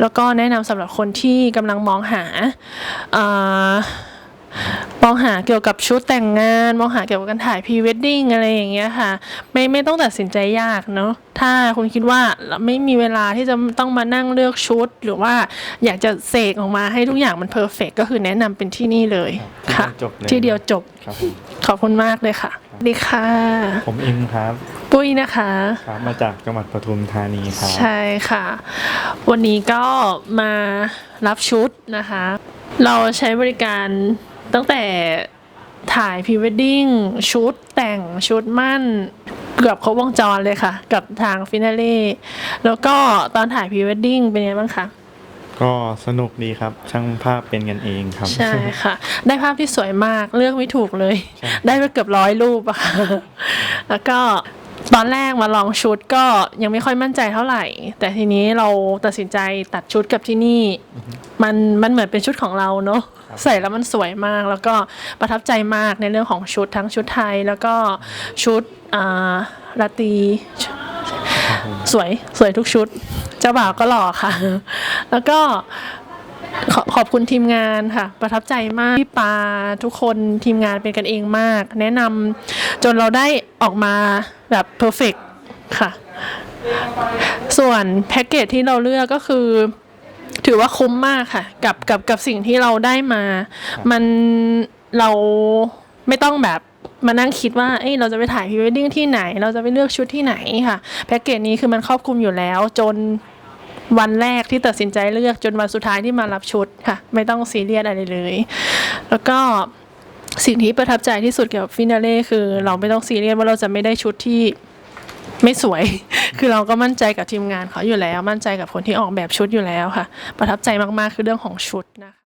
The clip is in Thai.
แล้วก็แนะนำสำหรับคนที่กำลังมองหาเอ่อมองหาเกี่ยวกับชุดแต่งงาน มองหาเกี่ยวกับการถ่ายพรีเวดดิ้งอะไรอย่างเงี้ยค่ะ ไม่ไม่ต้องตัดสินใจยากเนาะถ้าคุณคิดว่าไม่มีเวลาที่จะต้องมานั่งเลือกชุด หรือว่าอยากจะเสกออกมาให้ทุกอย่างมันเพอร์เฟกก็คือแนะนำเป็นที่นี่เลยครับค่ะที่เดียวจบเลยที่เดียวจบครับผมขอบคุณมากเลยค่ะสวัสดีค่ะ ผมอิมครับ ปุ้ยนะคะครับมาจากจังหวัดปทุมธานีครับ ใช่ค่ะ วันนี้ก็มารับชุดนะคะ เราใช้บริการตั้งแต่ถ่ายพรีเวดดิ้งชุดแต่งชุดมั่น เกือบครบวงจรเลยค่ะ กับทางฟินาเล่แล้วก็ตอนถ่ายพรีเวดดิ้งเป็นไงบ้างคะ ก็สนุกดีครับ ช่างภาพเป็นกันเองครับ ใช่ค่ะ ได้ภาพที่สวยมากเลือกไม่ถูกเลยใช่ได้ไปเกือบร้อยรูปอะค่ะแล้วก็ ตอนแรกมาลองชุดก็ยังไม่ค่อยมั่นใจเท่าไหร่ แต่ทีนี้เราตัดสินใจตัดชุดกับที่นี่ มันมันเหมือนเป็นชุดของเราเนอะใส่แล้วมันสวยมาก แล้วก็ประทับใจมากในเรื่องของชุดทั้งชุดไทย แล้วก็ชุดอ่าราตรีครับผมสวยสวยทุกชุด เจ้าบ่าวก็หล่อค่ะ แล้วก็ขอขอบคุณทีมงานค่ะ ประทับใจมากพี่ปาทุกคนทีมงานเป็นกันเองมาก แนะนำจนเราได้ ออกมาแบบเพอร์เฟกค่ะ ส่วนแพ็กเกจที่เราเลือกก็คือถือว่าคุ้มมากค่ะ กับกับกับสิ่งที่เราได้มา มันเราไม่ต้องแบบมานั่งคิดว่า เอ้ยเราจะไปถ่ายพรีเวดดิ้งที่ไหน เราจะไปเลือกชุดที่ไหนค่ะ แพ็กเกจนี้คือมันครอบคลุมอยู่แล้ว จนวันแรกที่ตัดสินใจเลือกจนวันสุดท้ายที่มารับชุดค่ะ ไม่ต้องซีเรียสอะไรเลย แล้วก็ สิ่งที่ประทับใจที่สุดเกี่ยวกับฟินาเล่คือ เราไม่ต้องซีเรียสว่าเราจะไม่ได้ชุดที่ไม่สวย คือเราก็มั่นใจกับทีมงานเขาอยู่แล้ว มั่นใจกับคนที่ออกแบบชุดอยู่แล้วค่ะ ประทับใจมากๆคือเรื่องของชุดนะคะ